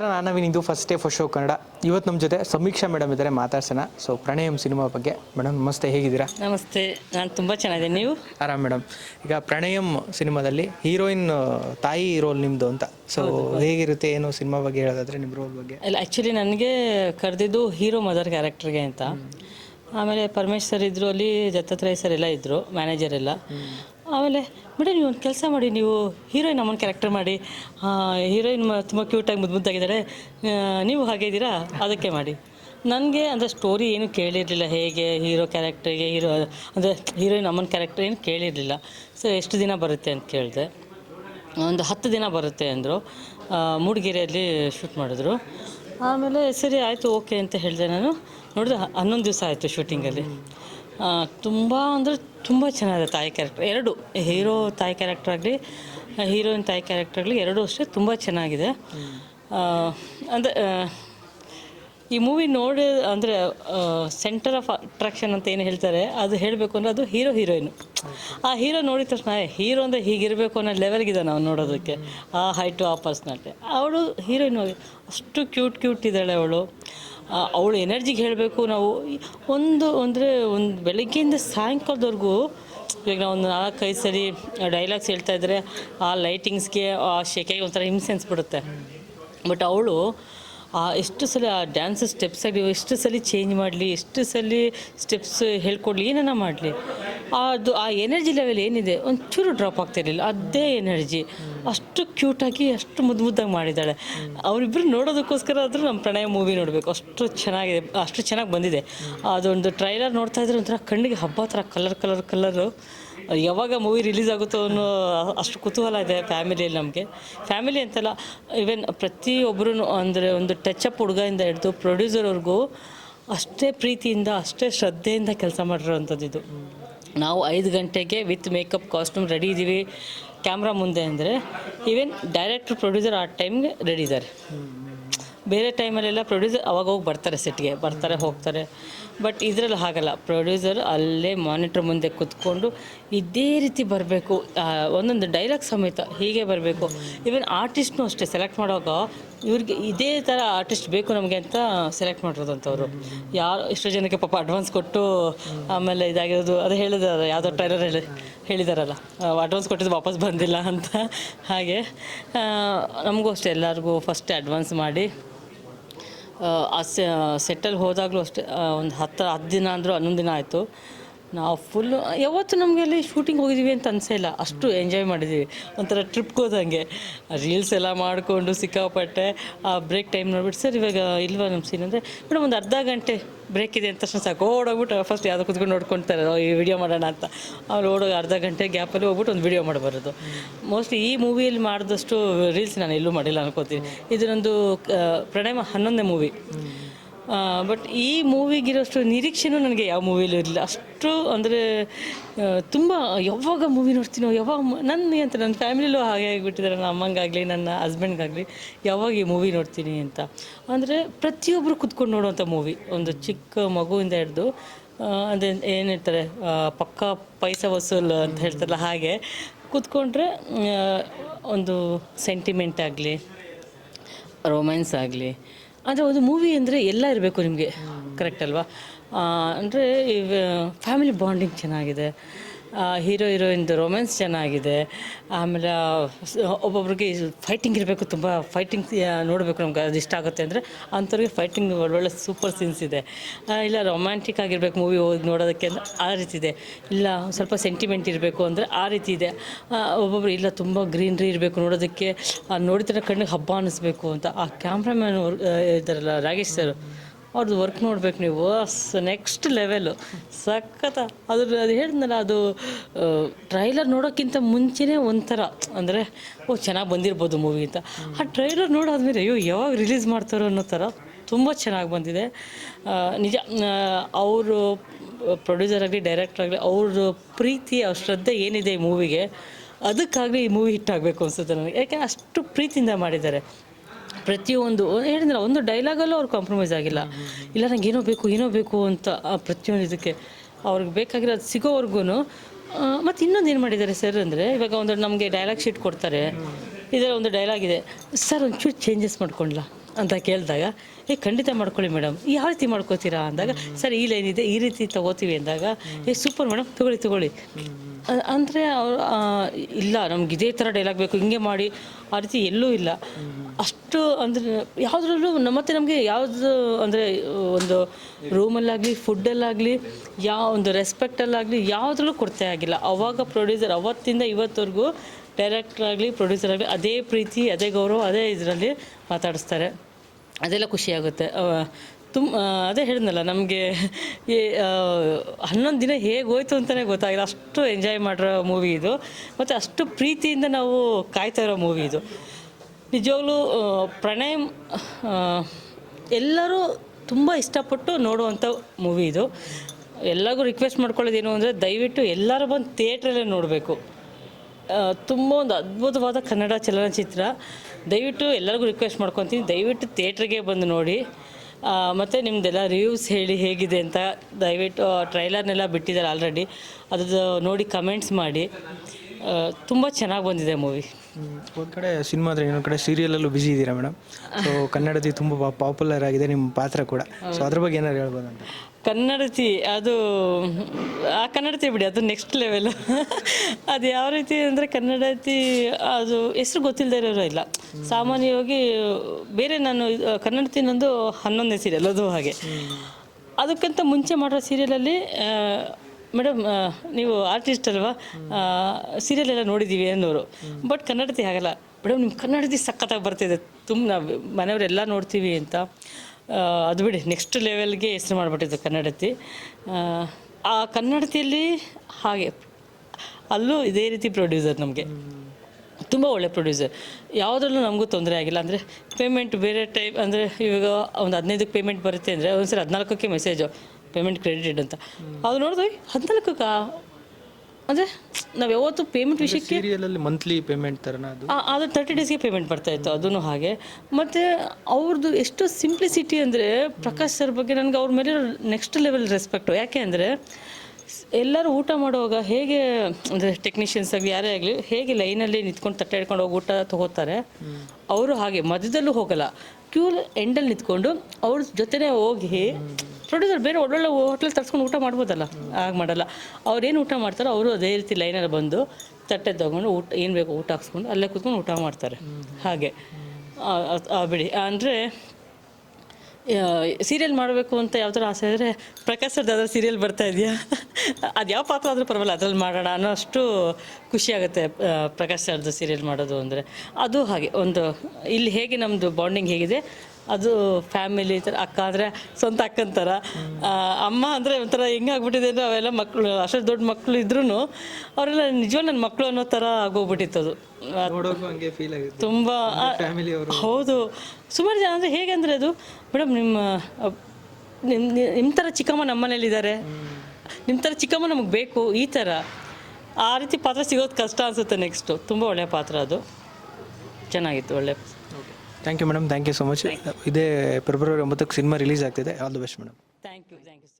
ನಾನು ನವೀನ್. ಇದು first day first show Kannada. ಇವತ್ತು ನಮ್ಮ ಜೊತೆ ಸಮೀಕ್ಷಾ ಮೇಡಮ್ ಇದ್ದಾರೆ ಮಾತಾಡ್ಸೋಣ. ಸೊ ಪ್ರಣಯಂ ಸಿನಿಮಾ ಬಗ್ಗೆ. ಮೇಡಮ್ ನಮಸ್ತೆ ಹೇಗಿದ್ದೀರಾ? ನಮಸ್ತೆ. ನಾನು ತುಂಬ ಚೆನ್ನಾಗಿದ್ದೀನಿ. ನೀವು? ಆರಾಮ್ ಮೇಡಮ್ ಈಗ ಪ್ರಣಯಂ ಸಿನಿಮಾದಲ್ಲಿ ಹೀರೋಯಿನ್ ತಾಯಿ ರೋಲ್ ನಿಮ್ಮದು ಅಂತ. ಸೊ ಹೇಗಿರುತ್ತೆ ಏನು ಸಿನಿಮಾ ಬಗ್ಗೆ ಹೇಳೋದಾದ್ರೆ ನಿಮ್ಮ ರೋಲ್ ಬಗ್ಗೆ? ಇಲ್ಲ ಆ್ಯಕ್ಚುಲಿ ನನಗೆ ಕರೆದಿದ್ದು ಹೀರೋ ಮದರ್ ಕ್ಯಾರೆಕ್ಟರ್ಗೆ ಅಂತ. ಆಮೇಲೆ ಪರಮೇಶ್ ಸರ್ ಇದ್ದರು ಅಲ್ಲಿ ದತ್ತಾತ್ರೇಯ ಸರ್ ಎಲ್ಲ ಇದ್ದರು ಮ್ಯಾನೇಜರ್ ಎಲ್ಲ. ಆಮೇಲೆ ಮೇಡಮ್ ನೀವು ಒಂದು ಕೆಲಸ ಮಾಡಿ, ನೀವು ಹೀರೋಯಿನ್ ಅಮ್ಮನ ಕ್ಯಾರೆಕ್ಟರ್ ಮಾಡಿ ಹೀರೋಯಿನ್ ತುಂಬ ಕ್ಯೂಟಾಗಿ ಮುದ್ದು ಮುದ್ದಾಗಿದ್ದಾರೆ ನೀವು ಹಾಗೆ ಇದ್ದೀರಾ? ಅದಕ್ಕೆ ಮಾಡಿ. ನನಗೆ ಅಂದರೆ ಸ್ಟೋರಿ ಏನು ಕೇಳಿರಲಿಲ್ಲ, ಹೇಗೆ ಹೀರೋ ಕ್ಯಾರೆಕ್ಟರ್ಗೆ ಹೀರೋ, ಅಂದರೆ ಹೀರೋಯಿನ್ ಅಮ್ಮನ ಕ್ಯಾರೆಕ್ಟರ್ ಏನು ಕೇಳಿರಲಿಲ್ಲ. ಸೊ ಎಷ್ಟು ದಿನ ಬರುತ್ತೆ? ಅಂತ ಕೇಳಿದೆ. ಒಂದು ಹತ್ತು ದಿನ ಬರುತ್ತೆ ಅಂದರು. ಮೂಡಿಗೆರೆಯಲ್ಲಿ ಶೂಟ್ ಮಾಡಿದ್ರು. ಆಮೇಲೆ, ಸರಿ, ಆಯಿತು ಓಕೆ ಅಂತ ಹೇಳಿದೆ ನಾನು. ನೋಡಿದ್ರೆ ಹ- ಹನ್ನೊಂದು ದಿವಸ ಆಯಿತು ಶೂಟಿಂಗಲ್ಲಿ ತುಂಬ ಅಂದರೆ ತುಂಬ ಚೆನ್ನಾಗಿದೆ ತಾಯಿ ಕ್ಯಾರೆಕ್ಟರ್ ಎರಡು ಹೀರೋ ತಾಯಿ ಕ್ಯಾರೆಕ್ಟರ್ ಆಗಲಿ ಹೀರೋಯಿನ್ ತಾಯಿ ಆಗಲಿ ಎರಡೂ ಅಷ್ಟೇ ತುಂಬ ಚೆನ್ನಾಗಿದೆ. ಅಂದರೆ ಈ ಮೂವಿ ನೋಡಿ ಅಂದರೆ ಸೆಂಟರ್ ಆಫ್ ಅಟ್ರಾಕ್ಷನ್ ಅಂತ ಏನು ಹೇಳ್ತಾರೆ, ಅದು ಹೇಳಬೇಕು ಅಂದರೆ ಅದು ಹೀರೋ ಹೀರೋಯಿನು ಆ ಹೀರೋ ನೋಡಿದ ತಕ್ಷಣ ಹೀರೋ ಅಂದರೆ ಹೀಗಿರಬೇಕು ಅನ್ನೋ ಲೆವೆಲ್ಗಿದೆ ನಾವು ನೋಡೋದಕ್ಕೆ, ಆ ಹೈಟು ಆ ಪರ್ಸ್ನಾಲಿಟಿ ಅವಳು ಹೀರೋಯಿನ್ ಅಷ್ಟು ಕ್ಯೂಟ್ ಕ್ಯೂಟ್ ಇದ್ದಾಳೆ ಅವಳು. ಅವಳು ಎನರ್ಜಿಗೆ ಹೇಳಬೇಕು ನಾವು. ಒಂದು ಅಂದರೆ ಒಂದು ಬೆಳಗ್ಗೆಯಿಂದ ಸಾಯಂಕಾಲದವರೆಗೂ ಇವಾಗ ನಾವು ಒಂದು ನಾಲ್ಕೈದು ಸರಿ ಡೈಲಾಗ್ಸ್ ಹೇಳ್ತಾ ಇದ್ದರೆ ಆ ಲೈಟಿಂಗ್ಸ್ಗೆ ಆ ಶೆಕೆಗೆ ಒಂಥರ ಹಿಂಸೆ ಅನ್ಸ್ಬಿಡುತ್ತೆ. ಬಟ್ ಅವಳು ಆ ಎಷ್ಟು ಸಲ ಆ ಡ್ಯಾನ್ಸ್ ಸ್ಟೆಪ್ಸ್ ಆಗಲಿ ಎಷ್ಟು ಸಲ ಚೇಂಜ್ ಮಾಡಲಿ, ಎಷ್ಟು ಸಲ ಸ್ಟೆಪ್ಸ್ ಹೇಳ್ಕೊಡ್ಲಿ, ಏನನ್ನ ಮಾಡಲಿ. ಅದು ಆ ಎನರ್ಜಿ ಲೆವೆಲ್ ಏನಿದೆ, ಒಂಚೂರು ಡ್ರಾಪ್ ಆಗ್ತಿರಲಿಲ್ಲ. ಅದೇ ಎನರ್ಜಿ ಅಷ್ಟು ಕ್ಯೂಟಾಗಿ ಅಷ್ಟು ಮುದ್ದು ಮುದ್ದಾಗಿ ಮಾಡಿದ್ದಾಳೆ. ಅವರಿಬ್ಬರು ನೋಡೋದಕ್ಕೋಸ್ಕರ ಆದರೂ ನಮ್ಮ ಪ್ರಣಯ ಮೂವಿ ನೋಡಬೇಕು. ಅಷ್ಟು ಚೆನ್ನಾಗಿದೆ, ಅಷ್ಟು ಚೆನ್ನಾಗಿ ಬಂದಿದೆ. ಅದೊಂದು ಟ್ರೈಲರ್ ನೋಡ್ತಾ ಇದ್ರೆ ಒಂಥರ ಕಣ್ಣಿಗೆ ಹಬ್ಬ ಥರ ಕಲರ್ ಕಲರ್ ಕಲರು ಯಾವಾಗ ಮೂವಿ ರಿಲೀಸ್ ಆಗುತ್ತೋ ಅನ್ನೋ ಅಷ್ಟು ಕುತೂಹಲ ಇದೆ ಫ್ಯಾಮಿಲಿಯಲ್ಲಿ ನಮಗೆ. ಫ್ಯಾಮಿಲಿ ಅಂತಲ್ಲ ಈವನ್ ಪ್ರತಿಯೊಬ್ಬರೂ ಅಂದರೆ ಒಂದು ಟಚ್ ಅಪ್ ಹುಡುಗಿಂದ ಹಿಡಿದು ಪ್ರೊಡ್ಯೂಸರ್ವರೆಗೂ ಅಷ್ಟೇ ಪ್ರೀತಿಯಿಂದ, ಅಷ್ಟೇ ಶ್ರದ್ಧೆಯಿಂದ ಕೆಲಸ ಮಾಡಿರೋವಂಥದ್ದು ಇದು. ನಾವು ಐದು ಗಂಟೆಗೆ ವಿತ್ ಮೇಕಪ್ ಕಾಸ್ಟ್ಯೂಮ್ ರೆಡಿ ಇದ್ದೀವಿ ಕ್ಯಾಮ್ರಾ ಮುಂದೆ ಅಂದರೆ ಈವನ್ ಡೈರೆಕ್ಟ್ರ್ ಪ್ರೊಡ್ಯೂಸರ್ ಆ ಟೈಮ್ಗೆ ರೆಡಿ ಇದ್ದಾರೆ. ಬೇರೆ ಟೈಮಲ್ಲೆಲ್ಲ ಪ್ರೊಡ್ಯೂಸರ್ ಅವಾಗ ಹೋಗಿ ಬರ್ತಾರೆ ಸೆಟ್ಗೆ ಬರ್ತಾರೆ, ಹೋಗ್ತಾರೆ. ಬಟ್ ಇದರಲ್ಲಿ ಹಾಗಲ್ಲ. ಪ್ರೊಡ್ಯೂಸರ್ ಅಲ್ಲೇ ಮಾನಿಟ್ರ್ ಮುಂದೆ ಕುತ್ಕೊಂಡು ಇದೇ ರೀತಿ ಬರಬೇಕು. ಒಂದೊಂದು ಡೈಲಾಗ್ ಸಮೇತ ಹೀಗೆ ಬರಬೇಕು. ಈವನ್ ಆರ್ಟಿಸ್ಟ್ನೂ ಅಷ್ಟೇ ಸೆಲೆಕ್ಟ್ ಮಾಡುವಾಗ ಇವ್ರಿಗೆ ಇದೇ ಥರ ಆರ್ಟಿಸ್ಟ್ ಬೇಕು ನಮಗೆ ಅಂತ ಸೆಲೆಕ್ಟ್ ಮಾಡಿರೋದಂಥವ್ರು. ಯಾರು ಎಷ್ಟೋ ಜನಕ್ಕೆ ಪಾಪ ಅಡ್ವಾನ್ಸ್ ಕೊಟ್ಟು ಆಮೇಲೆ ಇದಾಗಿರೋದು ಅದು ಹೇಳಿದಾರ. ಯಾವುದೋ ಟ್ರೈಲರ್ ಹೇಳಿ, ಹೇಳಿದಾರಲ್ಲ. ಅಡ್ವಾನ್ಸ್ ಕೊಟ್ಟಿದ್ದು ವಾಪಸ್ ಬಂದಿಲ್ಲ ಅಂತ. ಹಾಗೆ ನಮಗೂ ಅಷ್ಟೇ ಎಲ್ಲರಿಗೂ ಫಸ್ಟ್ ಅಡ್ವಾನ್ಸ್ ಮಾಡಿ ಆ ಸೆಟ್ಟಲ್ಲಿ ಹೋದಾಗಲೂ ಅಷ್ಟೇ ಒಂದು ಹತ್ತು ಹತ್ತು ದಿನ ಅಂದರೂ ಹನ್ನೊಂದು ದಿನ ಆಯಿತು. ನಾವು ಫುಲ್ಲು ಯಾವತ್ತು ನಮಗೆ ಅಲ್ಲಿ ಶೂಟಿಂಗ್ ಹೋಗಿದ್ದೀವಿ ಅಂತ ಅನಿಸೇ ಇಲ್ಲ. ಅಷ್ಟು ಎಂಜಾಯ್ ಮಾಡಿದ್ದೀವಿ ಒಂಥರ ಟ್ರಿಪ್ಗೆ ಹೋದಂಗೆ. ರೀಲ್ಸ್ ಎಲ್ಲ ಮಾಡಿಕೊಂಡು ಸಿಕ್ಕಾಪಟ್ಟೆ ಆ ಬ್ರೇಕ್ ಟೈಮ್ ನೋಡ್ಬಿಟ್ಟು ಸರ್ ಇವಾಗ ಇಲ್ವಾ ನಮ್ಮ ಸೀನ್ ಅಂದರೆ ಮೇಡಮ್ ಒಂದು ಅರ್ಧ ಗಂಟೆ ಬ್ರೇಕ್ ಇದೆ. ಅಂತ ತಕ್ಷಣ ಸಾಕು. ಓಡೋಗ್ಬಿಟ್ಟು ಫಸ್ಟ್ ಯಾವುದೋ ಕುತ್ಕೊಂಡು ನೋಡ್ಕೊತಾರೆ ಈ ವಿಡಿಯೋ ಮಾಡೋಣ ಅಂತ. ಅವ್ರು ಓಡೋಗಿ ಅರ್ಧ ಗಂಟೆ ಗ್ಯಾಪಲ್ಲಿ ಹೋಗ್ಬಿಟ್ಟು ಒಂದು ವಿಡಿಯೋ ಮಾಡಬಾರದು. ಮೋಸ್ಟ್ಲಿ ಈ ಮೂವಿಯಲ್ಲಿ ಮಾಡಿದಷ್ಟು ರೀಲ್ಸ್ ನಾನು ಎಲ್ಲೂ ಮಾಡಿಲ್ಲ ಅನ್ಕೋತೀನಿ. ಇದು ನಂದು ಆ, ಪ್ರಣಯ ಹನ್ನೊಂದನೇ ಮೂವಿ ಬಟ್ ಈ ಮೂವಿಗಿರೋಷ್ಟು ನಿರೀಕ್ಷೆನೂ ನನಗೆ ಯಾವ ಮೂವಿಲೂ ಇರಲಿಲ್ಲ. ಅಷ್ಟು ಅಂದರೆ ತುಂಬ ಯಾವಾಗ ಮೂವಿ ನೋಡ್ತೀನೋ, ಯಾವಾಗ ನನ್ನ ಅಂತ ನನ್ನ ಫ್ಯಾಮಿಲಿಲೂ ಹಾಗೆ ಆಗಿಬಿಟ್ಟಿದ್ದಾರೆ ನನ್ನ ಅಮ್ಮಂಗಾಗಲಿ, ನನ್ನ ಹಸ್ಬೆಂಡ್ಗಾಗಲಿ ಯಾವಾಗ ಈ ಮೂವಿ ನೋಡ್ತೀನಿ ಅಂತ. ಅಂದರೆ ಪ್ರತಿಯೊಬ್ಬರು ಕುತ್ಕೊಂಡು ನೋಡುವಂಥ ಮೂವಿ ಒಂದು ಚಿಕ್ಕ ಮಗುವಿಂದ ಹಿಡಿದು ಅದೇ ಏನು ಹೇಳ್ತಾರೆ ಪಕ್ಕ ಪೈಸಾ ವಸೂಲ್ ಅಂತ ಹೇಳ್ತಾರಲ್ಲ ಹಾಗೆ, ಕೂತ್ಕೊಂಡ್ರೆ ಒಂದು ಸೆಂಟಿಮೆಂಟ್ ಆಗಲಿ ರೊಮ್ಯಾನ್ಸ್ ಆಗಲಿ ಆದರೆ ಒಂದು ಮೂವಿ ಅಂದರೆ ಎಲ್ಲ ಇರಬೇಕು ನಿಮಗೆ. ಕರೆಕ್ಟ್ ಅಲ್ವಾ? ಅಂದರೆ ಫ್ಯಾಮಿಲಿ ಬಾಂಡಿಂಗ್ ಚೆನ್ನಾಗಿದೆ. ಹೀರೋ, ಹೀರೋಯಿನ್ದು ರೊಮ್ಯಾನ್ಸ್ ಚೆನ್ನಾಗಿದೆ. ಆಮೇಲೆ ಒಬ್ಬೊಬ್ರಿಗೆ ಫೈಟಿಂಗ್ ಇರಬೇಕು, ತುಂಬ ಫೈಟಿಂಗ್ ನೋಡಬೇಕು ನಮ್ಗೆ ಅದು ಇಷ್ಟ ಆಗುತ್ತೆ ಅಂದರೆ ಅಂಥವ್ರಿಗೆ ಫೈಟಿಂಗ್ ಒಳ್ಳೊಳ್ಳೆ ಸೂಪರ್ ಸೀನ್ಸ್ ಇದೆ. ಇಲ್ಲ ರೊಮ್ಯಾಂಟಿಕ್ ಆಗಿರ್ಬೇಕು ಮೂವಿ ಹೋಗಿ ನೋಡೋದಕ್ಕೆ ಅಂದರೆ ಆ ರೀತಿ ಇದೆ. ಇಲ್ಲ ಸ್ವಲ್ಪ ಸೆಂಟಿಮೆಂಟ್ ಇರಬೇಕು ಅಂದರೆ ಆ ರೀತಿ ಇದೆ. ಒಬ್ಬೊಬ್ರು ಇಲ್ಲ ತುಂಬ ಗ್ರೀನ್ರಿ ಇರಬೇಕು ನೋಡೋದಕ್ಕೆ ನೋಡಿದ್ರೆ ಕಣ್ಣಿಗೆ ಹಬ್ಬ ಅನ್ನಿಸ್ಬೇಕು ಅಂತ. ಆ ಕ್ಯಾಮ್ರಾಮ್ಯಾನ್ ಇದ್ದಾರಲ್ಲ ರಾಗೇಶ್ ಸರ್ ಅವ್ರದ್ದು ವರ್ಕ್ ನೋಡ್ಬೇಕು ನೀವು. ನೆಕ್ಸ್ಟ್ ಲೆವೆಲು ಸಖತ್ತ ಅದ್ರ ಅದು ಹೇಳಿದ್ನಲ್ಲ, ಅದು ಟ್ರೈಲರ್ ನೋಡೋಕ್ಕಿಂತ ಮುಂಚೆನೇ ಒಂಥರ, ಅಂದರೆ, ಓ, ಚೆನ್ನಾಗಿ ಬಂದಿರ್ಬೋದು ಮೂವಿ ಅಂತ. ಆ ಟ್ರೈಲರ್ ನೋಡಾದ್ಮೇಲೆ, ಅಯ್ಯೋ, ಯಾವಾಗ ರಿಲೀಸ್ ಮಾಡ್ತಾರೋ ಅನ್ನೋ ಥರ ತುಂಬ ಚೆನ್ನಾಗಿ ಬಂದಿದೆ. ನಿಜ ಅವರು ಪ್ರೊಡ್ಯೂಸರ್ ಆಗಲಿ ಡೈರೆಕ್ಟರ್ ಆಗಲಿ ಅವ್ರ ಪ್ರೀತಿ, ಅವ್ರ ಶ್ರದ್ಧೆ ಏನಿದೆ ಈ ಮೂವಿಗೆ ಅದಕ್ಕಾಗಲಿ ಈ ಮೂವಿ ಹಿಟ್ ಆಗಬೇಕು ಅನಿಸುತ್ತೆ ನನಗೆ. ಯಾಕೆಂದರೆ ಅಷ್ಟು ಪ್ರೀತಿಯಿಂದ ಮಾಡಿದ್ದಾರೆ. ಪ್ರತಿಯೊಂದು ಹೇಳಿದ್ರೆ ಒಂದು ಡೈಲಾಗಲ್ಲೂ ಅವ್ರು ಕಾಂಪ್ರಮೈಸ್ ಆಗಿಲ್ಲ. ಇಲ್ಲ, ನಂಗೆ ಏನೋ ಬೇಕು ಏನೋ ಬೇಕು ಅಂತ ಆ ಪ್ರತಿಯೊಂದು ಇದಕ್ಕೆ ಅವ್ರಿಗೆ ಬೇಕಾಗಿರೋದು ಸಿಗೋವರೆಗೂ ಮತ್ತು ಇನ್ನೊಂದು ಏನು ಮಾಡಿದ್ದಾರೆ ಸರ್ ಅಂದರೆ, ಇವಾಗ ಒಂದು ನಮಗೆ ಡೈಲಾಗ್ ಶೀಟ್ ಕೊಡ್ತಾರೆ. ಇದರ ಒಂದು ಡೈಲಾಗ್ ಇದೆ. ಸರ್, ಒಂಚೂರು ಚೇಂಜಸ್ ಮಾಡ್ಕೊಂಡ್ಲಾ? ಅಂತ ಕೇಳಿದಾಗ, ಏ, ಖಂಡಿತ ಮಾಡ್ಕೊಳ್ಳಿ ಮೇಡಮ್. ಯಾವ ರೀತಿ ಮಾಡ್ಕೋತೀರಾ? ಅಂದಾಗ, ಸರ್ ಈ ಲೈನ್ ಇದೆ ಈ ರೀತಿ ತಗೋತೀವಿ. ಅಂದಾಗ, ಏ, ಸೂಪರ್ ಮೇಡಮ್, ತಗೊಳ್ಳಿ ತಗೊಳ್ಳಿ. ಅಂದರೆ ಅವ್ರು ಇಲ್ಲ, ನಮ್ಗೆ ಇದೇ ಥರ ಡೈಲಾಗ್ ಬೇಕು, ಹಿಂಗೆ ಮಾಡಿ ಆ ರೀತಿ ಎಲ್ಲೂ ಇಲ್ಲ. ಅಷ್ಟು, ಅಂದರೆ, ಯಾವುದ್ರಲ್ಲೂ ಮತ್ತೆ ನಮಗೆ ಯಾವುದು, ಅಂದರೆ, ಒಂದು ರೂಮಲ್ಲಾಗಲಿ ಫುಡ್ಡಲ್ಲಾಗಲಿ ಯಾವ ಒಂದು ರೆಸ್ಪೆಕ್ಟಲ್ಲಾಗಲಿ ಯಾವುದ್ರಲ್ಲೂ ಕೊರತೆ ಆಗಿಲ್ಲ. ಅವಾಗ ಪ್ರೊಡ್ಯೂಸರ್ ಅವತ್ತಿಂದ ಇವತ್ತವರೆಗೂ ಡೈರೆಕ್ಟರ್ ಆಗಲಿ ಪ್ರೊಡ್ಯೂಸರ್ ಆಗಲಿ, ಅದೇ ಪ್ರೀತಿ, ಅದೇ ಗೌರವ, ಅದೇ ಇದರಲ್ಲಿ ಮಾತಾಡಿಸ್ತಾರೆ. ಅದೆಲ್ಲ ಖುಷಿಯಾಗುತ್ತೆ ತುಂಬ ಅದೇ ಹೇಳಿದ್ನಲ್ಲ, ನಮಗೆ ಈ ಹನ್ನೊಂದು ದಿನ ಹೇಗೆ ಹೋಯ್ತು ಅಂತಲೇ ಗೊತ್ತಾಗಿಲ್ಲ. ಅಷ್ಟು ಎಂಜಾಯ್ ಮಾಡಿರೋ ಮೂವಿ ಇದು. ಮತ್ತು ಅಷ್ಟು ಪ್ರೀತಿಯಿಂದ ನಾವು ಕಾಯ್ತಾ ಇರೋ ಮೂವಿ ಇದು. ನಿಜವಾಗ್ಲೂ ಪ್ರಣಯ್ ಎಲ್ಲರೂ ತುಂಬ ಇಷ್ಟಪಟ್ಟು ನೋಡುವಂಥ ಮೂವಿ ಇದು. ಎಲ್ಲರಿಗೂ ರಿಕ್ವೆಸ್ಟ್ ಮಾಡ್ಕೊಳ್ಳೋದೇನು ಅಂದರೆ ದಯವಿಟ್ಟು ಎಲ್ಲರೂ ಬಂದು ಥಿಯೇಟ್ರಲ್ಲೇ ನೋಡಬೇಕು. ತುಂಬ ಒಂದು ಅದ್ಭುತವಾದ ಕನ್ನಡ ಚಲನಚಿತ್ರ. ದಯವಿಟ್ಟು ಎಲ್ಲರಿಗೂ ರಿಕ್ವೆಸ್ಟ್ ಮಾಡ್ಕೊತೀನಿ. ದಯವಿಟ್ಟು ಥಿಯೇಟ್ರಿಗೆ ಬಂದು ನೋಡಿ. ಮತ್ತು ನಿಮ್ಮದೆಲ್ಲ ರಿವ್ಯೂಸ್ ಹೇಳಿ ಹೇಗಿದೆ ಅಂತ ದಯವಿಟ್ಟು ಟ್ರೈಲರ್ನೆಲ್ಲ ಬಿಟ್ಟಿದ್ದಾರೆ ಆಲ್ರೆಡಿ ಅದ್ರದ್ದು ನೋಡಿ ಕಮೆಂಟ್ಸ್ ಮಾಡಿ. ತುಂಬ ಚೆನ್ನಾಗಿ ಬಂದಿದೆ ಮೂವಿ ಒಂದು ಕಡೆ ಸಿನಿಮಾ ಆದರೆ ಇನ್ನೊಂದು ಕಡೆ ಸೀರಿಯಲಲ್ಲೂ ಬಿಸಿ ಇದ್ದೀರಾ ಮೇಡಮ್ ಸೊ ಕನ್ನಡದಲ್ಲಿ ತುಂಬ ಪಾಪ್ಯುಲರ್ ಆಗಿದೆ ನಿಮ್ಮ ಪಾತ್ರ ಕೂಡ. ಸೊ ಅದ್ರ ಬಗ್ಗೆ ಏನಾದ್ರು ಹೇಳ್ಬೋದು ಅಂತ? ಕನ್ನಡತಿ, ಅದು, ಆ ಕನ್ನಡತಿ ಬಿಡಿ, ಅದು ನೆಕ್ಸ್ಟ್ ಲೆವೆಲ್ ಅದು ಯಾವ ರೀತಿ ಅಂದರೆ ಕನ್ನಡತಿ, ಅದು ಹೆಸರು ಗೊತ್ತಿಲ್ಲದೆ ಇರೋರು ಇಲ್ಲ. ಸಾಮಾನ್ಯವಾಗಿ ಬೇರೆ ನಾನು, ಕನ್ನಡತಿ ನಂದು ಹನ್ನೊಂದನೇ ಸೀರಿಯಲ್ ಅದು ಹಾಗೆ. ಅದಕ್ಕಿಂತ ಮುಂಚೆ ಮಾಡೋ ಸೀರಿಯಲಲ್ಲಿ ಮೇಡಮ್ ನೀವು ಆರ್ಟಿಸ್ಟ್ ಅಲ್ವಾ ಸೀರಿಯಲ್ ಎಲ್ಲ ನೋಡಿದ್ದೀವಿ ಅನ್ನೋರು. ಬಟ್ ಕನ್ನಡತಿ ಹಾಗಲ್ಲ. ಮೇಡಮ್ ನಿಮ್ಮ ಕನ್ನಡತಿ ಸಖತ್ತಾಗಿ ಬರ್ತಿದೆ. ತುಂಬ ಮನೆಯವರೆಲ್ಲ ನೋಡ್ತೀವಿ ಅಂತ. ಅದು ಬಿಡಿ ನೆಕ್ಸ್ಟ್ ಲೆವೆಲ್ಗೆ ಹೆಸರು ಮಾಡಿಬಿಟ್ಟಿದ್ದು ಕನ್ನಡತಿ. ಆ, ಕನ್ನಡತಿಯಲ್ಲಿ ಹಾಗೆ ಅಲ್ಲೂ ಇದೇ ರೀತಿ ಪ್ರೊಡ್ಯೂಸರ್ ನಮಗೆ. ತುಂಬ ಒಳ್ಳೆ ಪ್ರೊಡ್ಯೂಸರ್ ಯಾವುದ್ರಲ್ಲೂ ನಮಗೂ ತೊಂದರೆ ಆಗಿಲ್ಲ ಅಂದರೆ ಪೇಮೆಂಟ್ ಬೇರೆ ಟೈಪ್ ಅಂದರೆ ಇವಾಗ ಒಂದು ಹದಿನೈದಕ್ಕೆ ಪೇಮೆಂಟ್ ಬರುತ್ತೆ ಅಂದರೆ ಒಂದ್ಸರಿ ಹದಿನಾಲ್ಕಕ್ಕೆ ಮೆಸೇಜು ಪೇಮೆಂಟ್ ಕ್ರೆಡಿಟೆಡ್ ಅಂತ. ಅದು ನೋಡಿದ್ವಿ ಹದಿನಾಲ್ಕಕ್ಕೆ ಅಂದರೆ ನಾವು ಯಾವತ್ತು ಪೇಮೆಂಟ್ ವಿಷಯಕ್ಕೆ ಸೀರಿಯಲಲ್ಲಿ ಮಂತ್ಲಿ ಪೇಮೆಂಟ್ ಥರನ ಅದು? ತರ್ಟಿ ಡೇಸ್ಗೆ ಪೇಮೆಂಟ್ ಬರ್ತಾ ಇತ್ತು ಅದೂ ಹಾಗೆ. ಮತ್ತು ಅವ್ರದ್ದು ಎಷ್ಟು ಸಿಂಪ್ಲಿಸಿಟಿ ಅಂದರೆ ಪ್ರಕಾಶ್ ಸರ್ ಬಗ್ಗೆ ನನಗೆ ಅವ್ರ ಮೇಲೆ ನೆಕ್ಸ್ಟ್ ಲೆವೆಲ್ ರೆಸ್ಪೆಕ್ಟು ಯಾಕೆ ಅಂದರೆ ಎಲ್ಲರೂ ಊಟ ಮಾಡುವಾಗ ಹೇಗೆ ಅಂದರೆ ಟೆಕ್ನಿಷಿಯನ್ಸ್ ಆಗಲಿ ಯಾರೇ ಆಗಲಿ ಹೇಗೆ ಲೈನಲ್ಲಿ ನಿಂತ್ಕೊಂಡು ತಟ್ಟೆ ಹಿಡ್ಕೊಂಡು ಹೋಗಿ ಊಟ ತಗೋತಾರೆ ಅವರು ಹಾಗೆ ಮಧ್ಯದಲ್ಲೂ ಹೋಗಲ್ಲ. ಕ್ಯೂ ಎಂಡಲ್ಲಿ ನಿಂತ್ಕೊಂಡು ಅವ್ರ ಜೊತೆನೇ ಹೋಗಿ ಪ್ರೊಡ್ಯೂಸರ್ ಬೇರೆ ಒಳ್ಳೊಳ್ಳೆ ಹೋಟ್ಲಲ್ಲಿ ತರ್ಸ್ಕೊಂಡು ಊಟ ಮಾಡ್ಬೋದಲ್ಲ? ಆಗ ಮಾಡಲ್ಲ. ಅವ್ರೇನು ಊಟ ಮಾಡ್ತಾರೋ ಅವರು ಅದೇ ರೀತಿ ಲೈನಲ್ಲಿ ಬಂದು ತಟ್ಟೆ ತಗೊಂಡು ಊಟ, ಏನು ಬೇಕು ಊಟ ಹಾಕ್ಸ್ಕೊಂಡು ಅಲ್ಲೇ ಕೂತ್ಕೊಂಡು ಊಟ ಮಾಡ್ತಾರೆ. ಹಾಗೆ. ಬಿಡಿ. ಅಂದರೆ ಸೀರಿಯಲ್ ಮಾಡಬೇಕು ಅಂತ ಯಾವ ಥರ ಆಸೆ ಇದ್ರೆ ಪ್ರಕಾಶ್ ಯಾವ್ದಾದ್ರು ಸೀರಿಯಲ್ ಬರ್ತಾ ಇದೆಯಾ? ಅದು ಯಾವ ಪಾತ್ರ ಆದರೂ ಪರವಾಗಿಲ್ಲ, ಅದ್ರಲ್ಲಿ ಮಾಡೋಣ ಅನ್ನೋ ಅಷ್ಟು ಖುಷಿಯಾಗುತ್ತೆ ಪ್ರಕಾಶ್ ಸರ್ದು ಸೀರಿಯಲ್ ಮಾಡೋದು ಅಂದರೆ. ಅದು ಹಾಗೆ. ಒಂದು, ಇಲ್ಲಿ ಹೇಗೆ ನಮ್ಮದು ಬಾಂಡಿಂಗ್ ಹೇಗಿದೆ? ಅದು ಫ್ಯಾಮಿಲಿ ಥರ ಅಕ್ಕ ಅಂದರೆ ಸ್ವಂತ ಅಕ್ಕನ ಥರ ಅಮ್ಮ ಅಂದರೆ ಒಂಥರ ಹೆಂಗಾಗ್ಬಿಟ್ಟಿದೆ ಅಂದರೆ ಅವೆಲ್ಲ ಮಕ್ಕಳು ಅಷ್ಟು ದೊಡ್ಡ ಮಕ್ಕಳು ಇದ್ರೂ ಅವರೆಲ್ಲ ನಿಜವಾಗ ನನ್ನ ಮಕ್ಕಳು ಅನ್ನೋ ಥರ ಆಗೋಗ್ಬಿಟ್ಟಿತ್ತು ಅದು. ತುಂಬ ಹೌದು. ಸುಮಾರು ಜನ ಅಂದರೆ ಹೇಗೆ ಅಂದರೆ ಅದು ಮೇಡಮ್ ನಿಮ್ಮ ನಿಮ್ಮ ನಿಮ್ ನಿಮ್ಮ ಥರ ಚಿಕ್ಕಮ್ಮ ನಮ್ಮನೇಲಿದ್ದಾರೆ ನಿಮ್ಮ ಥರ ಚಿಕ್ಕಮ್ಮ ನಮಗೆ ಬೇಕು ಈ ಥರ ಆ ರೀತಿ ಪಾತ್ರ ಸಿಗೋದು ಕಷ್ಟ ಅನಿಸುತ್ತೆ ನೆಕ್ಸ್ಟು ತುಂಬ ಒಳ್ಳೆಯ ಪಾತ್ರ ಅದು. ಚೆನ್ನಾಗಿತ್ತು ಒಳ್ಳೆ thank you madam thank you so much ಇದೇ ಫೆಬ್ರವರಿ ಒಂಬತ್ತಕ್ಕೆ ಸಿನಿಮಾ ರಿಲೀಸ್ ಆಗ್ತಿದೆ. All the best madam thank you thank you